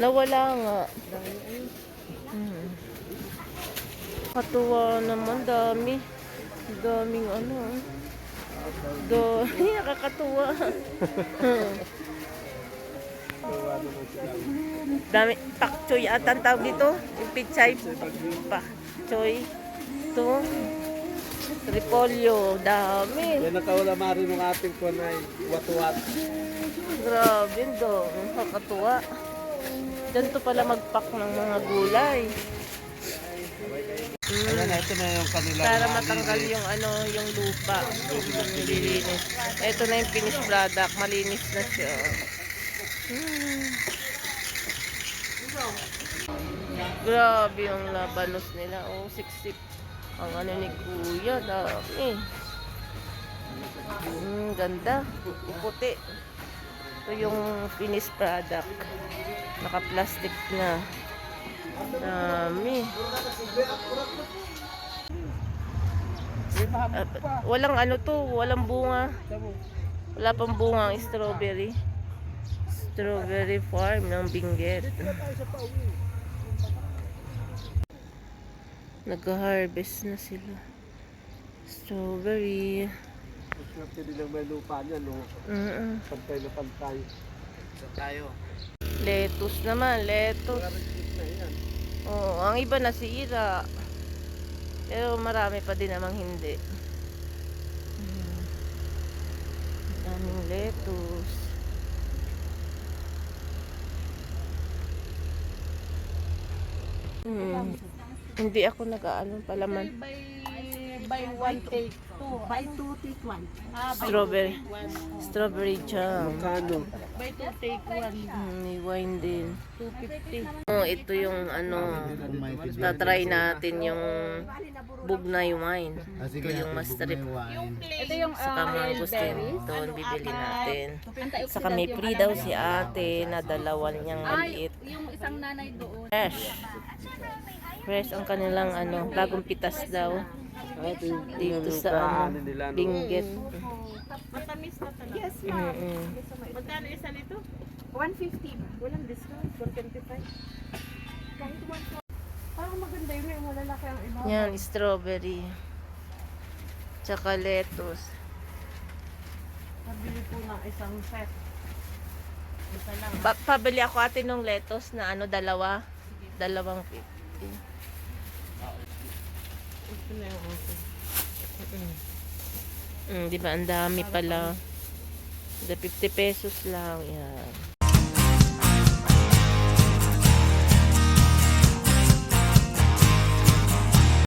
Nawala nga. Hmm. Katuwa naman, dami. Daming ano. ah. Do, nakakatuwa. Dami, pak choy at ang tawag dito. Yung pichay. Pak choy. Ito. Repolyo. Dami. Yan nakawala mari ng ating kunay. Watuwat. Grabe do. Nakakatuwa. Diyan to pala magpak ng mga gulay. Ayan, ito na yung kanila. Para matanggal yung ano, yung lupa. Nililinis. Ito na yung finished product. Malinis na siya. Hmm. Grabe yung labanos nila. Oh, siksik. Ang ano ni Kuya, dami. Hmm, ganda. Puti. Ito yung finished product. Naka-plastic na. Dami. Ah, walang ano to, walang bunga. Wala pang bunga ang strawberry. Strawberry farm ng Benguet. Nag-harvest na sila. Strawberry. Swerte din ang may lupa niya, no? Mm-mm. Pantay na pantay. So tayo. Lettuce naman, lettuce. Oo, ang iba nasira. Pero marami pa din namang hindi. Hmm. Daming lettuce. Hmm. Hindi ako nag-aano palaman. By, one take two. By two take one. Ah, by Strawberry. Strawberry jam. Magkano? By two take one. Hmm, may wine din. 250. Oh, ito yung ano, na-try natin yung bugnay wine. Ito yung mastrip. Ito yung Saka uh, mangustin. Ito ang bibili natin. Saka may free daw si ate na dalawa niyang maliit. yung isang nanay doon. Fresh. Fresh ang kanilang ano, bagong pitas daw. Ah, Dito sa ano, ano nila, no? Benguet. Matamis na talaga. Yes, Mm-mm. Magkano isa nito? 150 ba? Walang discount. 425. Kahit 1 Parang maganda yun. Yung malalaki ang iba. Yan, strawberry. Tsaka lettuce. Nabili po ng isang set. Isa lang. Pa pabili ako ate ng lettuce na ano, dalawa. Dalawang 50. Ito okay. Mm, di ba? Ang dami pala. The 50 pesos lang. Yan.